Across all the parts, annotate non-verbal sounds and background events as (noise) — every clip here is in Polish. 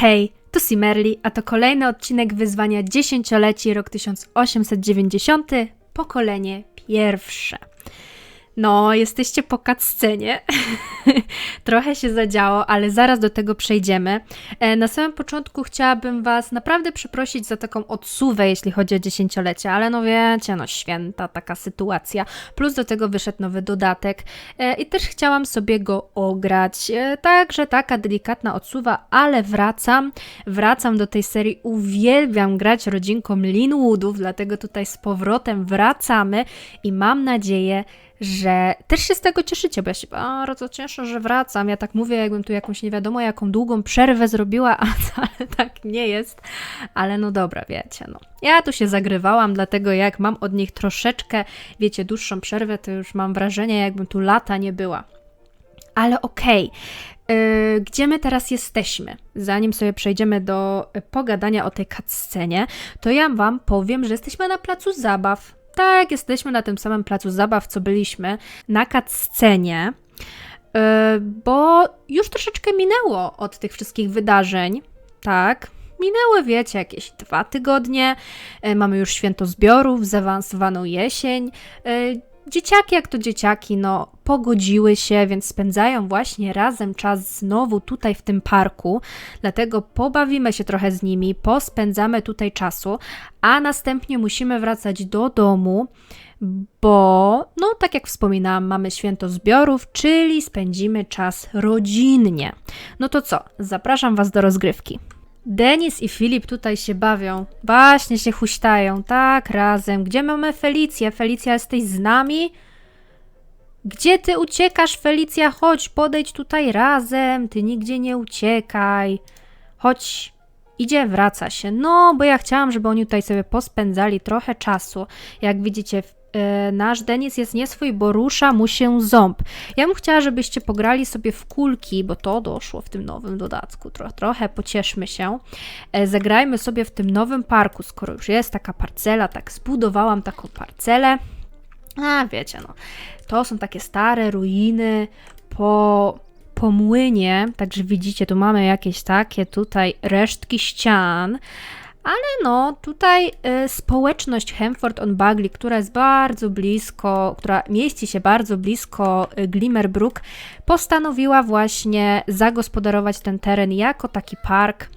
Hej, tu Simerli, a to kolejny odcinek wyzwania dziesięcioleci rok 1890, pokolenie pierwsze. No, jesteście po scenie. (laughs) Trochę się zadziało, ale zaraz do tego przejdziemy. E, Na samym początku chciałabym Was naprawdę przeprosić za taką odsuwę, jeśli chodzi o dziesięciolecie, ale no wiecie, no święta, taka sytuacja. Plus do tego wyszedł nowy dodatek e, i też chciałam sobie go ograć. E, Także taka delikatna odsuwa, ale wracam. Wracam do tej serii. Uwielbiam grać rodzinką Linwoodów, dlatego tutaj z powrotem wracamy i mam nadzieję, że też się z tego cieszycie, bo ja się bardzo cieszę, że wracam. Ja tak mówię, jakbym tu jakąś nie wiadomo jaką długą przerwę zrobiła, (laughs) a wcale tak nie jest. Ale no dobra, wiecie, no. Ja tu się zagrywałam, dlatego jak mam od nich troszeczkę, wiecie, dłuższą przerwę, to już mam wrażenie, jakbym tu lata nie była. Ale okej, yy, gdzie my teraz jesteśmy? Zanim sobie przejdziemy do pogadania o tej cutscenie, to ja Wam powiem, że jesteśmy na placu zabaw. Tak, jesteśmy na tym samym placu zabaw, co byliśmy na cutscenie, yy, bo już troszeczkę minęło od tych wszystkich wydarzeń, tak? Minęły, wiecie, jakieś dwa tygodnie, yy, mamy już święto zbiorów, zaawansowaną jesień, yy, Dzieciaki, jak to dzieciaki, no, pogodziły się, więc spędzają właśnie razem czas znowu tutaj w tym parku. Dlatego pobawimy się trochę z nimi, pospędzamy tutaj czasu, a następnie musimy wracać do domu, bo, no, tak jak wspominałam, mamy święto zbiorów, czyli spędzimy czas rodzinnie. No to co? Zapraszam Was do rozgrywki. Denis i Filip tutaj się bawią. Właśnie się huśtają. Tak, razem. Gdzie mamy Felicję? Felicja, jesteś z nami? Gdzie ty uciekasz, Felicja? Chodź, podejdź tutaj razem. Ty nigdzie nie uciekaj. Chodź. Idzie, wraca się. No, bo ja chciałam, żeby oni tutaj sobie pospędzali trochę czasu. Jak widzicie, e, nasz Denis jest nieswój, bo rusza mu się ząb. Ja bym chciała, żebyście pograli sobie w kulki, bo to doszło w tym nowym dodatku. Tro, trochę pocieszmy się. E, Zagrajmy sobie w tym nowym parku, skoro już jest taka parcela, tak zbudowałam taką parcelę. A wiecie, no, to są takie stare ruiny po, po młynie, także widzicie, tu mamy jakieś takie tutaj resztki ścian. Ale no, tutaj y, społeczność Hemford on Bagley, która jest bardzo blisko, która mieści się bardzo blisko y, Glimmerbrook, postanowiła właśnie zagospodarować ten teren jako taki park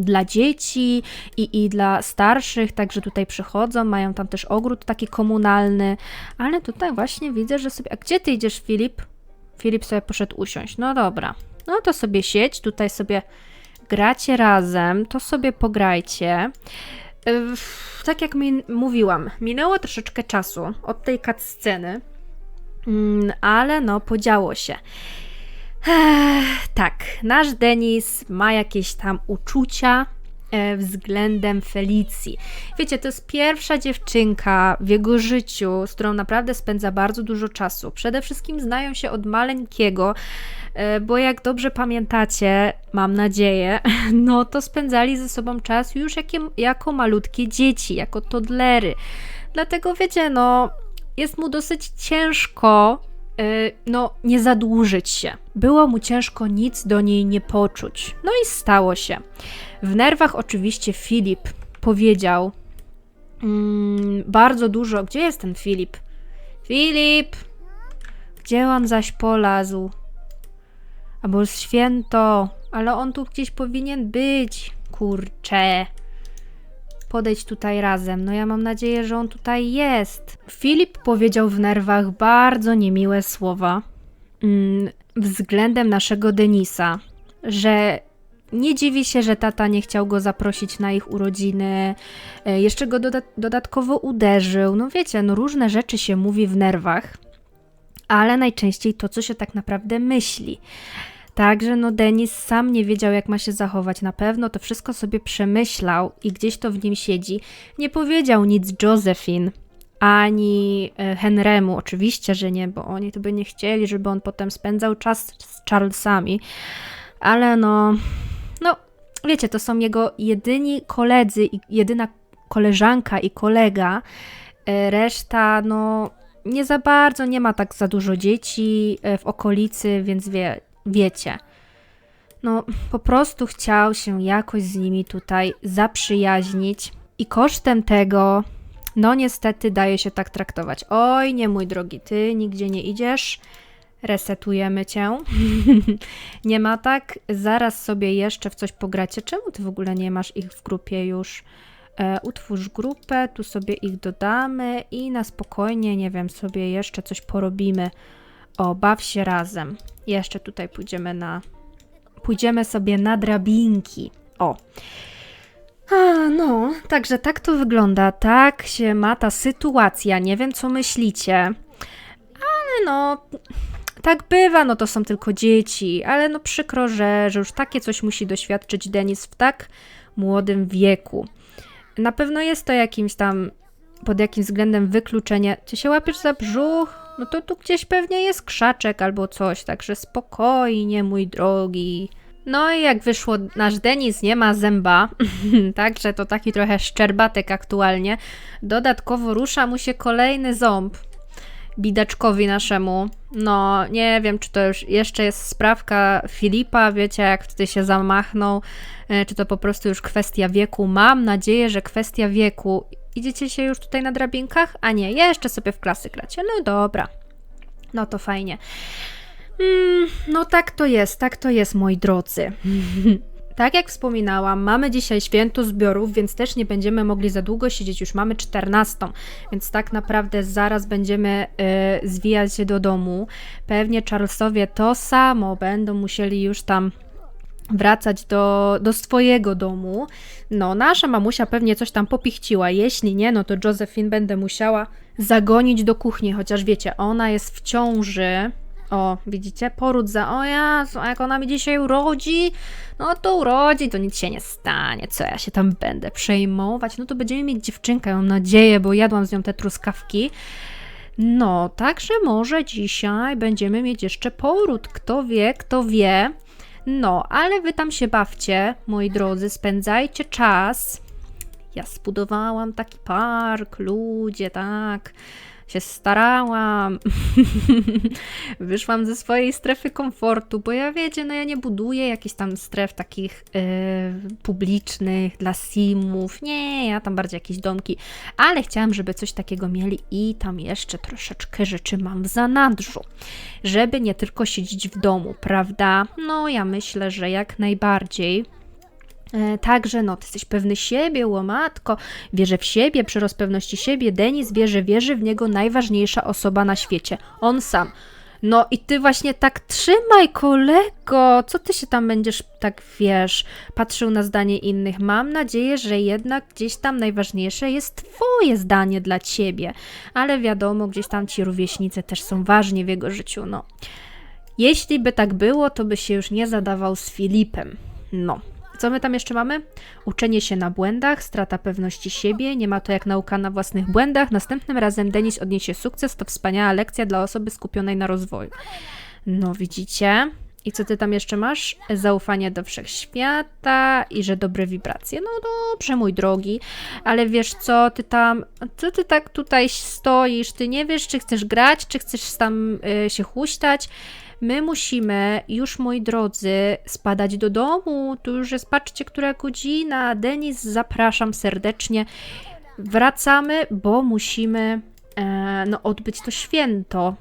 dla dzieci i, i dla starszych, także tutaj przychodzą, mają tam też ogród taki komunalny, ale tutaj właśnie widzę, że sobie... A gdzie ty idziesz, Filip? Filip sobie poszedł usiąść. No dobra. No to sobie siedź, tutaj sobie gracie razem, to sobie pograjcie. Tak jak mi mówiłam, minęło troszeczkę czasu od tej cutsceny, mm, ale no podziało się. Tak, nasz Denis ma jakieś tam uczucia e, względem Felicji. Wiecie, to jest pierwsza dziewczynka w jego życiu, z którą naprawdę spędza bardzo dużo czasu. Przede wszystkim znają się od maleńkiego, e, bo jak dobrze pamiętacie, mam nadzieję, (laughs) no to spędzali ze sobą czas już jakie, jako malutkie dzieci, jako toddlery. Dlatego wiecie, no jest mu dosyć ciężko no, nie zadłużyć się. Było mu ciężko nic do niej nie poczuć. No i stało się. W nerwach oczywiście Filip powiedział mm, bardzo dużo. Gdzie jest ten Filip? Filip! Gdzie on zaś polazł? Albo święto, ale on tu gdzieś powinien być. Kurcze. Podejdź tutaj razem. No ja mam nadzieję, że on tutaj jest. Filip powiedział w nerwach bardzo niemiłe słowa mm, względem naszego Denisa, że nie dziwi się, że tata nie chciał go zaprosić na ich urodziny, e, jeszcze go doda- dodatkowo uderzył. No wiecie, no różne rzeczy się mówi w nerwach, ale najczęściej to, co się tak naprawdę myśli. Także no Denis sam nie wiedział, jak ma się zachować. Na pewno to wszystko sobie przemyślał i gdzieś to w nim siedzi. Nie powiedział nic Josephine ani e, Henrymu. Oczywiście, że nie, bo oni to by nie chcieli, żeby on potem spędzał czas z Charlesami. Ale no, no, wiecie, to są jego jedyni koledzy i jedyna koleżanka i kolega. E, Reszta, no, nie za bardzo, nie ma tak za dużo dzieci e, w okolicy, więc wie, wiecie. no po prostu chciał się jakoś z nimi tutaj zaprzyjaźnić i kosztem tego, no niestety daje się tak traktować. Oj, nie mój drogi, ty nigdzie nie idziesz. Resetujemy cię. (laughs) nie ma tak. Zaraz sobie jeszcze w coś pogracie. Czemu ty w ogóle nie masz ich w grupie już? E, utwórz grupę, tu sobie ich dodamy i na spokojnie, nie wiem, sobie jeszcze coś porobimy. O, baw się razem. Jeszcze tutaj pójdziemy na. Pójdziemy sobie na drabinki. O. A, no, także tak to wygląda. Tak się ma ta sytuacja. Nie wiem, co myślicie. Ale no, tak bywa, no to są tylko dzieci, ale no przykro, że, że już takie coś musi doświadczyć Denis w tak młodym wieku. Na pewno jest to jakimś tam, pod jakimś względem wykluczenie. Czy się łapiesz za brzuch? No to tu gdzieś pewnie jest krzaczek albo coś, także spokojnie, mój drogi. No i jak wyszło, nasz Denis nie ma zęba, (laughs) także to taki trochę szczerbatek aktualnie. Dodatkowo rusza mu się kolejny ząb bidaczkowi naszemu. No, nie wiem, czy to już jeszcze jest sprawka Filipa, wiecie, jak wtedy się zamachnął, e, czy to po prostu już kwestia wieku. Mam nadzieję, że kwestia wieku. Idziecie się już tutaj na drabinkach? A nie, jeszcze sobie w klasy gracie. No dobra. No to fajnie. Mm, no tak to jest, tak to jest, moi drodzy. (laughs) Tak jak wspominałam, mamy dzisiaj święto zbiorów, więc też nie będziemy mogli za długo siedzieć. Już mamy 14, więc tak naprawdę zaraz będziemy y, zwijać się do domu. Pewnie Charlesowie to samo będą musieli już tam wracać do, do swojego domu. No, nasza mamusia pewnie coś tam popichciła. Jeśli nie, no to Josephine będę musiała zagonić do kuchni, chociaż wiecie, ona jest w ciąży. O, widzicie? Poród za... O Jezu, a jak ona mi dzisiaj urodzi, no to urodzi, to nic się nie stanie. Co ja się tam będę przejmować? No to będziemy mieć dziewczynkę, mam nadzieję, bo jadłam z nią te truskawki. No, także może dzisiaj będziemy mieć jeszcze poród. Kto wie, kto wie. No, ale wy tam się bawcie, moi drodzy, spędzajcie czas. Ja zbudowałam taki park, ludzie, tak się starałam. (laughs) Wyszłam ze swojej strefy komfortu, bo ja wiecie, no ja nie buduję jakichś tam stref takich yy, publicznych dla simów. Nie, ja tam bardziej jakieś domki, ale chciałam, żeby coś takiego mieli i tam jeszcze troszeczkę rzeczy mam w zanadrzu, żeby nie tylko siedzieć w domu, prawda? No ja myślę, że jak najbardziej. E, także, no, ty jesteś pewny siebie, łomatko, wierzę w siebie, przyrost pewności siebie. Denis wierzy, wierzy w niego najważniejsza osoba na świecie. On sam. No i ty właśnie tak trzymaj, kolego. Co ty się tam będziesz, tak wiesz, patrzył na zdanie innych? Mam nadzieję, że jednak gdzieś tam najważniejsze jest twoje zdanie dla ciebie. Ale wiadomo, gdzieś tam ci rówieśnicy też są ważni w jego życiu, no. Jeśli by tak było, to by się już nie zadawał z Filipem. No. Co my tam jeszcze mamy? Uczenie się na błędach, strata pewności siebie, nie ma to jak nauka na własnych błędach. Następnym razem Denis odniesie sukces, to wspaniała lekcja dla osoby skupionej na rozwoju. No widzicie? I co ty tam jeszcze masz? Zaufanie do wszechświata i że dobre wibracje. No dobrze, mój drogi, ale wiesz co, ty tam, co ty tak tutaj stoisz? Ty nie wiesz, czy chcesz grać, czy chcesz tam y, się huśtać? My musimy już, moi drodzy, spadać do domu. Tu już jest, patrzcie, która godzina. Denis, zapraszam serdecznie. Wracamy, bo musimy e, no, odbyć to święto.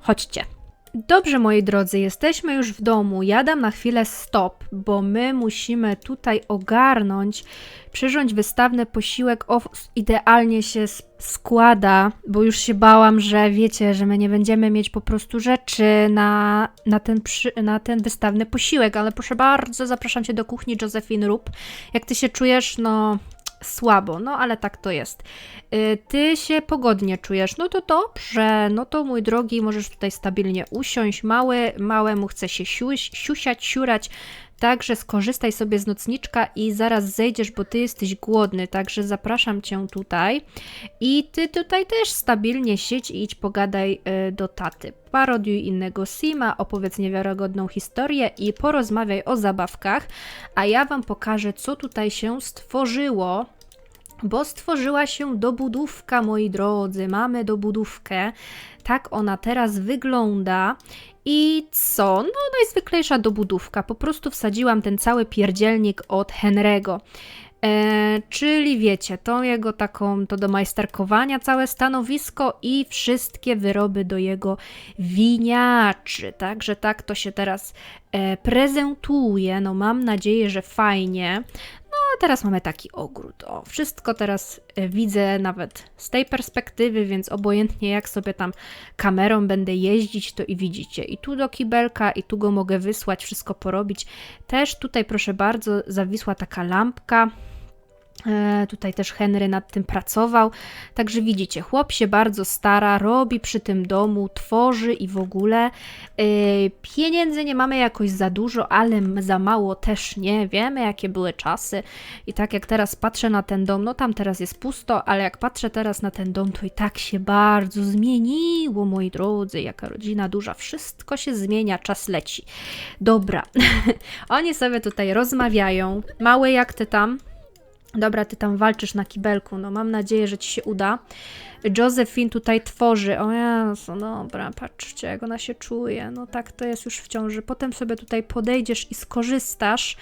Chodźcie. Dobrze, moi drodzy, jesteśmy już w domu. Jadam na chwilę stop, bo my musimy tutaj ogarnąć, przyrządź wystawny posiłek. O, idealnie się składa, bo już się bałam, że wiecie, że my nie będziemy mieć po prostu rzeczy na, na, ten, przy, na ten wystawny posiłek, ale proszę bardzo, zapraszam cię do kuchni Josephine Rup. Jak ty się czujesz, no słabo, no ale tak to jest. Y, ty się pogodnie czujesz, no to dobrze, no to mój drogi, możesz tutaj stabilnie usiąść, mały, małemu chce się siusiać, siurać, Także skorzystaj sobie z nocniczka i zaraz zejdziesz, bo ty jesteś głodny, także zapraszam cię tutaj. I ty tutaj też stabilnie siedź i idź pogadaj y, do taty. Parodiuj innego Sima, opowiedz niewiarygodną historię i porozmawiaj o zabawkach, a ja wam pokażę, co tutaj się stworzyło bo stworzyła się dobudówka, moi drodzy. Mamy dobudówkę. Tak ona teraz wygląda. I co? No, najzwyklejsza dobudówka. Po prostu wsadziłam ten cały pierdzielnik od Henry'ego. E, czyli wiecie, to jego taką, to do majsterkowania całe stanowisko i wszystkie wyroby do jego winiaczy. Także tak to się teraz e, prezentuje. No mam nadzieję, że fajnie. No teraz mamy taki ogród. O, wszystko teraz e, widzę nawet z tej perspektywy, więc obojętnie jak sobie tam kamerą będę jeździć, to i widzicie. I tu do kibelka, i tu go mogę wysłać, wszystko porobić. Też tutaj proszę bardzo zawisła taka lampka. E, Tutaj też Henry nad tym pracował. Także widzicie, chłop się bardzo stara, robi przy tym domu, tworzy i w ogóle. E, Pieniędzy nie mamy jakoś za dużo, ale za mało też nie. Wiemy, jakie były czasy. I tak jak teraz patrzę na ten dom, no tam teraz jest pusto, ale jak patrzę teraz na ten dom, to i tak się bardzo zmieniło, moi drodzy. Jaka rodzina duża, wszystko się zmienia, czas leci. Dobra, (laughs) oni sobie tutaj rozmawiają. Mały, jak ty tam? Dobra, ty tam walczysz na kibelku, no mam nadzieję, że ci się uda. Josephine tutaj tworzy. O Jezu, dobra, patrzcie, jak ona się czuje. No tak, to jest już w ciąży. Potem sobie tutaj podejdziesz i skorzystasz.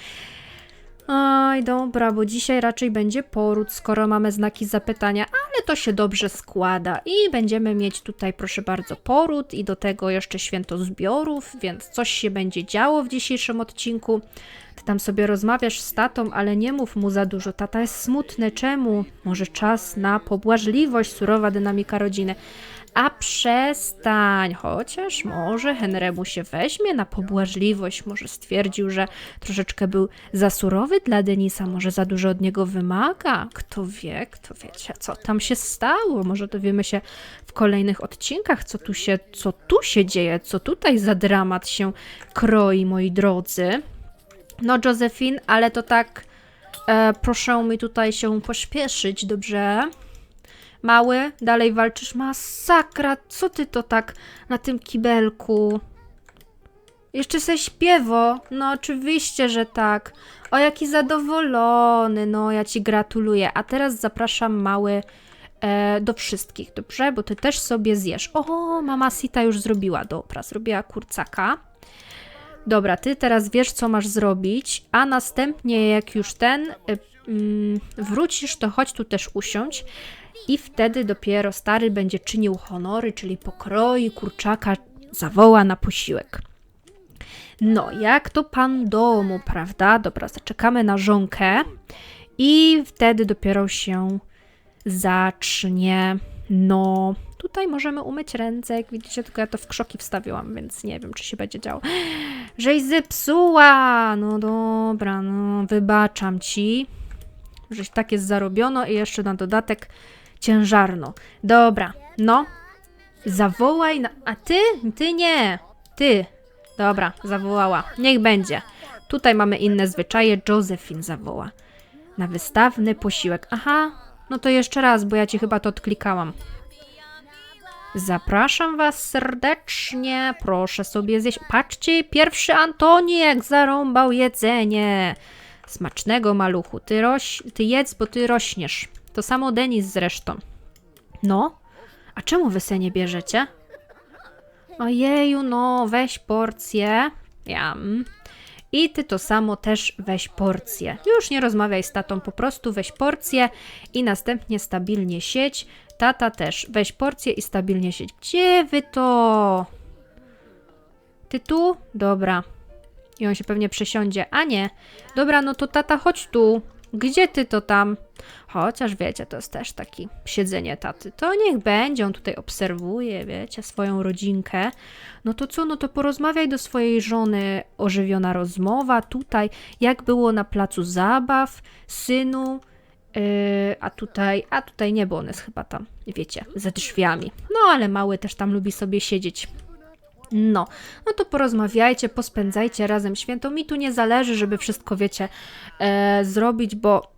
Oj, dobra, bo dzisiaj raczej będzie poród, skoro mamy znaki zapytania, ale to się dobrze składa. I będziemy mieć tutaj, proszę bardzo, poród i do tego jeszcze święto zbiorów, więc coś się będzie działo w dzisiejszym odcinku. Ty tam sobie rozmawiasz z tatą, ale nie mów mu za dużo. Tata jest smutny. Czemu? Może czas na pobłażliwość, surowa dynamika rodziny. A przestań, chociaż może Henrymu się weźmie na pobłażliwość, może stwierdził, że troszeczkę był za surowy dla Denisa, może za dużo od niego wymaga. Kto wie, kto wiecie, co tam się stało. Może dowiemy się w kolejnych odcinkach, co tu się, co tu się dzieje, co tutaj za dramat się kroi, moi drodzy. No, Josephine, ale to tak. E, proszę mi tutaj się pośpieszyć, dobrze? Mały, dalej walczysz. Masakra, co ty to tak na tym kibelku? Jeszcze se śpiewo. No, oczywiście, że tak. O, jaki zadowolony. No, ja ci gratuluję. A teraz zapraszam mały e, do wszystkich, dobrze? Bo ty też sobie zjesz. O, mama Sita już zrobiła. Dobra, zrobiła kurcaka. Dobra, ty teraz wiesz, co masz zrobić, a następnie, jak już ten y, mm, wrócisz, to chodź tu też usiądź. I wtedy dopiero stary będzie czynił honory, czyli pokroi kurczaka, zawoła na posiłek. No, jak to pan domu, prawda? Dobra, zaczekamy na żonkę i wtedy dopiero się zacznie. No, tutaj możemy umyć ręce, jak widzicie, tylko ja to w krzoki wstawiłam, więc nie wiem, czy się będzie działo. Żeś zepsuła! No dobra, no wybaczam ci, żeś tak jest zarobiono i jeszcze na dodatek ciężarno. Dobra, no, zawołaj, na... a ty? Ty nie, ty. Dobra, zawołała, niech będzie. Tutaj mamy inne zwyczaje, Josephine zawoła. Na wystawny posiłek. Aha, no to jeszcze raz, bo ja ci chyba to odklikałam. Zapraszam was serdecznie, proszę sobie zjeść. Patrzcie, pierwszy Antoni jak zarąbał jedzenie. Smacznego maluchu, ty, roś... ty jedz, bo ty rośniesz. To samo Denis zresztą. No, a czemu wy se nie bierzecie? Ojeju, no, weź porcję. Jam. I ty to samo też weź porcję. Już nie rozmawiaj z tatą, po prostu weź porcję i następnie stabilnie siedź. Tata też. Weź porcję i stabilnie siedź. Gdzie wy to? Ty tu? Dobra. I on się pewnie przesiądzie. A nie. Dobra, no to tata, chodź tu. Gdzie ty to tam? Chociaż wiecie, to jest też taki siedzenie taty. To niech będzie, on tutaj obserwuje, wiecie, swoją rodzinkę. No to co, no to porozmawiaj do swojej żony, ożywiona rozmowa tutaj, jak było na placu zabaw, synu, a tutaj, a tutaj nie, bo on jest chyba tam, wiecie, za drzwiami. No ale mały też tam lubi sobie siedzieć. No, no to porozmawiajcie, pospędzajcie razem święto. Mi tu nie zależy, żeby wszystko, wiecie, e, zrobić, bo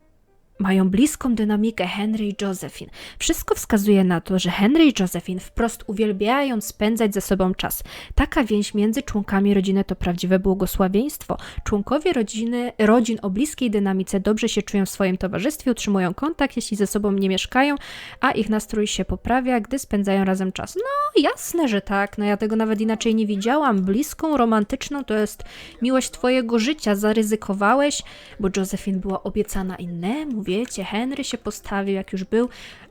mają bliską dynamikę Henry i Josephine. Wszystko wskazuje na to, że Henry i Josephine wprost uwielbiają spędzać ze sobą czas. Taka więź między członkami rodziny to prawdziwe błogosławieństwo. Członkowie rodziny, rodzin o bliskiej dynamice dobrze się czują w swoim towarzystwie, utrzymują kontakt, jeśli ze sobą nie mieszkają, a ich nastrój się poprawia, gdy spędzają razem czas. No, jasne, że tak. No ja tego nawet inaczej nie widziałam. Bliską, romantyczną to jest miłość twojego życia. Zaryzykowałeś, bo Josephine była obiecana innemu, wiecie, Henry się postawił, jak już był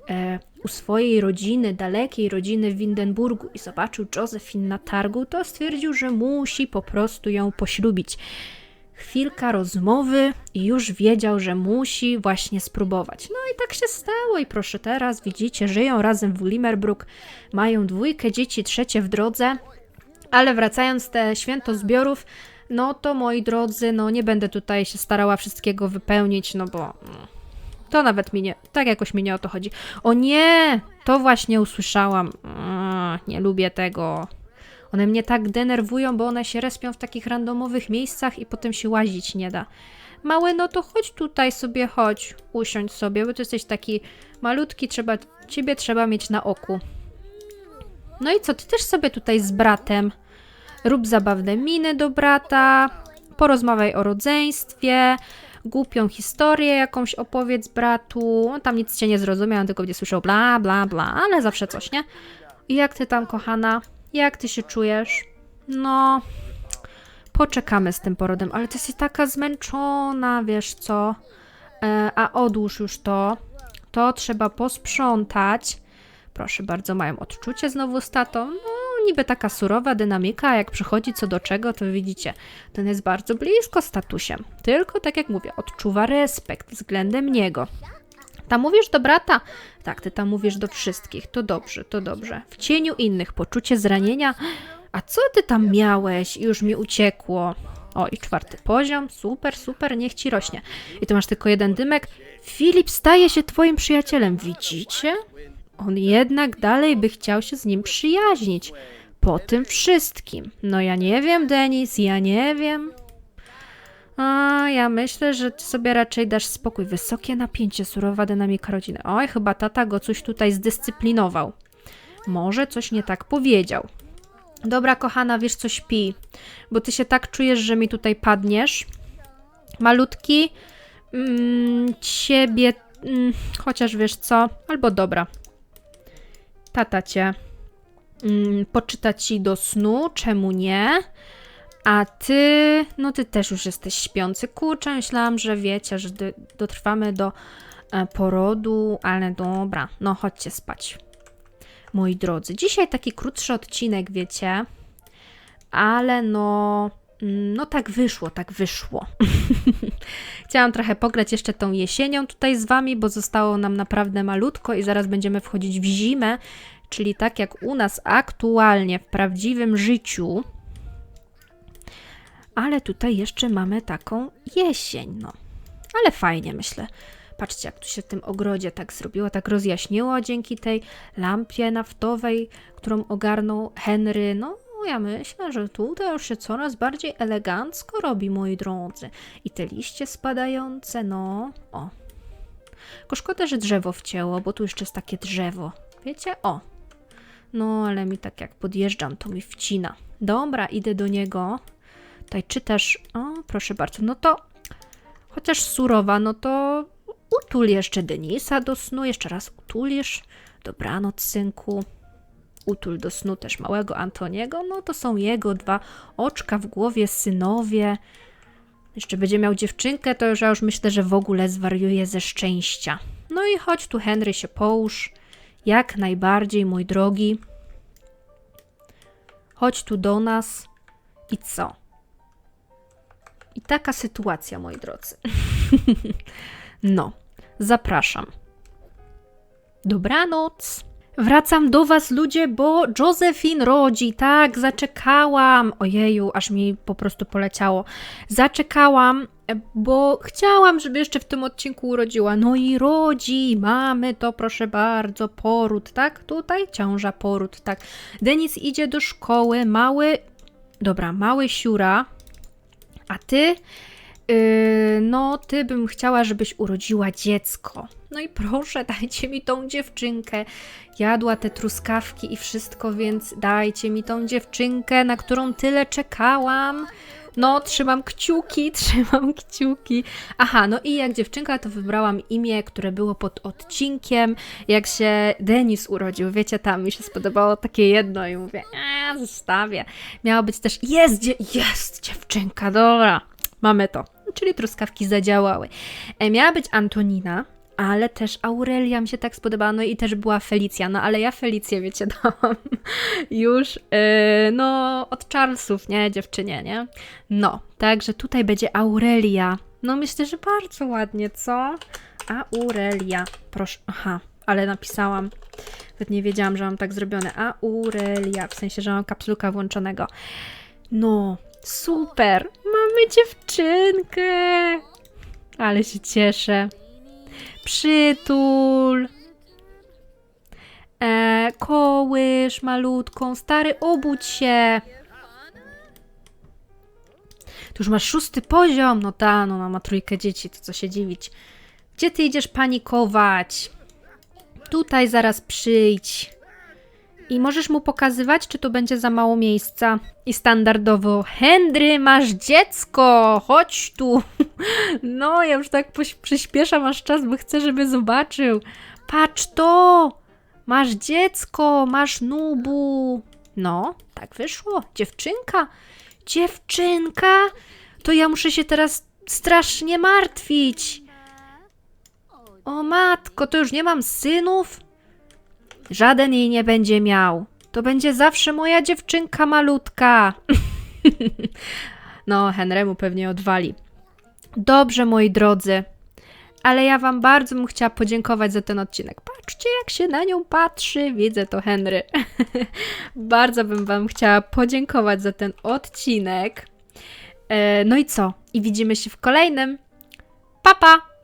e, u swojej rodziny, dalekiej rodziny w Windenburgu i zobaczył Josephine na targu, to stwierdził, że musi po prostu ją poślubić. Chwilka rozmowy i już wiedział, że musi właśnie spróbować. No i tak się stało i proszę teraz, widzicie, żyją razem w Limmerbrook, mają dwójkę dzieci, trzecie w drodze, ale wracając te święto zbiorów, no to moi drodzy, no nie będę tutaj się starała wszystkiego wypełnić, no bo mm, to nawet mi nie, tak jakoś mi nie o to chodzi. O nie, to właśnie usłyszałam. Mm, nie lubię tego. One mnie tak denerwują, bo one się respią w takich randomowych miejscach i potem się łazić nie da. Mały, no to chodź tutaj sobie, chodź, usiądź sobie, bo ty jesteś taki malutki, trzeba, ciebie trzeba mieć na oku. No i co, ty też sobie tutaj z bratem rób zabawne miny do brata, porozmawiaj o rodzeństwie, głupią historię jakąś opowiedz bratu, on tam nic cię nie zrozumiał, tylko będzie słyszał bla, bla, bla, ale zawsze coś, nie? I jak ty tam, kochana? Jak ty się czujesz? No, poczekamy z tym porodem, ale ty jesteś taka zmęczona, wiesz co? E, a odłóż już to. To trzeba posprzątać. Proszę bardzo, mają odczucie znowu z tatą. No, niby taka surowa dynamika, a jak przychodzi co do czego, to widzicie, ten jest bardzo blisko statusiem. Tylko, tak jak mówię, odczuwa respekt względem niego. Tam mówisz do brata? Tak, ty tam mówisz do wszystkich. To dobrze, to dobrze. W cieniu innych poczucie zranienia. A co ty tam miałeś? Już mi uciekło. O, i czwarty poziom. Super, super, niech ci rośnie. I tu masz tylko jeden dymek. Filip staje się twoim przyjacielem. Widzicie? On jednak dalej by chciał się z nim przyjaźnić. Po tym wszystkim. No ja nie wiem, Denis, ja nie wiem. A ja myślę, że sobie raczej dasz spokój. Wysokie napięcie, surowa dynamika rodziny. Oj, chyba tata go coś tutaj zdyscyplinował. Może coś nie tak powiedział. Dobra, kochana, wiesz co śpi, bo ty się tak czujesz, że mi tutaj padniesz. Malutki, mm, ciebie, mm, chociaż wiesz co, albo dobra. Tata cię mm, poczyta ci do snu, czemu nie? A ty, no ty też już jesteś śpiący. Kurczę, myślałam, że wiecie, że do, dotrwamy do e, porodu, ale dobra, no chodźcie spać. Moi drodzy, dzisiaj taki krótszy odcinek, wiecie, ale no, no tak wyszło, tak wyszło. (laughs) Chciałam trochę pograć jeszcze tą jesienią tutaj z Wami, bo zostało nam naprawdę malutko i zaraz będziemy wchodzić w zimę, czyli tak jak u nas aktualnie w prawdziwym życiu, ale tutaj jeszcze mamy taką jesień, no. Ale fajnie, myślę. Patrzcie, jak tu się w tym ogrodzie tak zrobiło, tak rozjaśniło dzięki tej lampie naftowej, którą ogarnął Henry. No, ja myślę, że tutaj już się coraz bardziej elegancko robi, moi drodzy. I te liście spadające, no, o. Tylko szkoda, że drzewo wcięło, bo tu jeszcze jest takie drzewo. Wiecie? O. No, ale mi tak jak podjeżdżam, to mi wcina. Dobra, idę do niego. Tutaj czytasz, o proszę bardzo, no to chociaż surowa, no to utul jeszcze Denisa do snu, jeszcze raz utulisz. Dobranoc, synku. Utul do snu też małego Antoniego, no to są jego dwa oczka w głowie, synowie. Jeszcze będzie miał dziewczynkę, to już ja już myślę, że w ogóle zwariuje ze szczęścia. No i chodź tu, Henry, się połóż. Jak najbardziej, mój drogi. Chodź tu do nas. I co? I taka sytuacja, moi drodzy. (laughs) no, zapraszam. Dobranoc. Wracam do Was, ludzie, bo Josephine rodzi. Tak, zaczekałam. Ojeju, aż mi po prostu poleciało. Zaczekałam, bo chciałam, żeby jeszcze w tym odcinku urodziła. No i rodzi. Mamy to, proszę bardzo, poród, tak? Tutaj ciąża, poród, tak. Denis idzie do szkoły, mały. Dobra, mały siura, a ty Yy, no, ty bym chciała, żebyś urodziła dziecko. No i proszę, (laughs) dajcie mi tą dziewczynkę. Jadła te truskawki i wszystko, więc dajcie mi tą dziewczynkę, na którą tyle czekałam. No, trzymam kciuki, (laughs) trzymam kciuki. Aha, no i jak dziewczynka, to wybrałam imię, które było pod odcinkiem, jak się Denis urodził. Wiecie, tam mi się spodobało takie jedno i mówię, eee, zostawię. Miało być też, jest, jest dziewczynka, dobra, mamy to. Czyli truskawki zadziałały. E, miała być Antonina, ale też Aurelia mi się tak spodobała, no i też była Felicja, no ale ja Felicję, wiecie, (laughs) dałam już, yy, no, od Charlesów, nie, dziewczynie, nie? No, także tutaj będzie Aurelia. No myślę, że bardzo ładnie, co? Aurelia, proszę, aha, ale napisałam, nawet nie wiedziałam, że mam tak zrobione. Aurelia, w sensie, że mam kapsułka włączonego. No, super, mamy dziewczynkę. Ale się cieszę. Przytul. E, kołysz malutką, stary, obudź się. Tu już masz szósty poziom. No ta, no ma trójkę dzieci, to co się dziwić. Gdzie ty idziesz panikować? Tutaj zaraz przyjdź. I możesz mu pokazywać, czy tu będzie za mało miejsca. I standardowo, Henry, masz dziecko, chodź tu. No, ja już tak przyspieszam aż czas, bo chcę, żeby zobaczył. Patrz to! Masz dziecko, masz nubu. No, tak wyszło. Dziewczynka. Dziewczynka? To ja muszę się teraz strasznie martwić. O matko, to już nie mam synów? Żaden jej nie będzie miał. To będzie zawsze moja dziewczynka malutka. (laughs) no, Henrymu pewnie odwali. Dobrze, moi drodzy. Ale ja wam bardzo bym chciała podziękować za ten odcinek. Patrzcie, jak się na nią patrzy. Widzę to, Henry. (laughs) bardzo bym wam chciała podziękować za ten odcinek. E, no i co? I widzimy się w kolejnym. Pa, pa!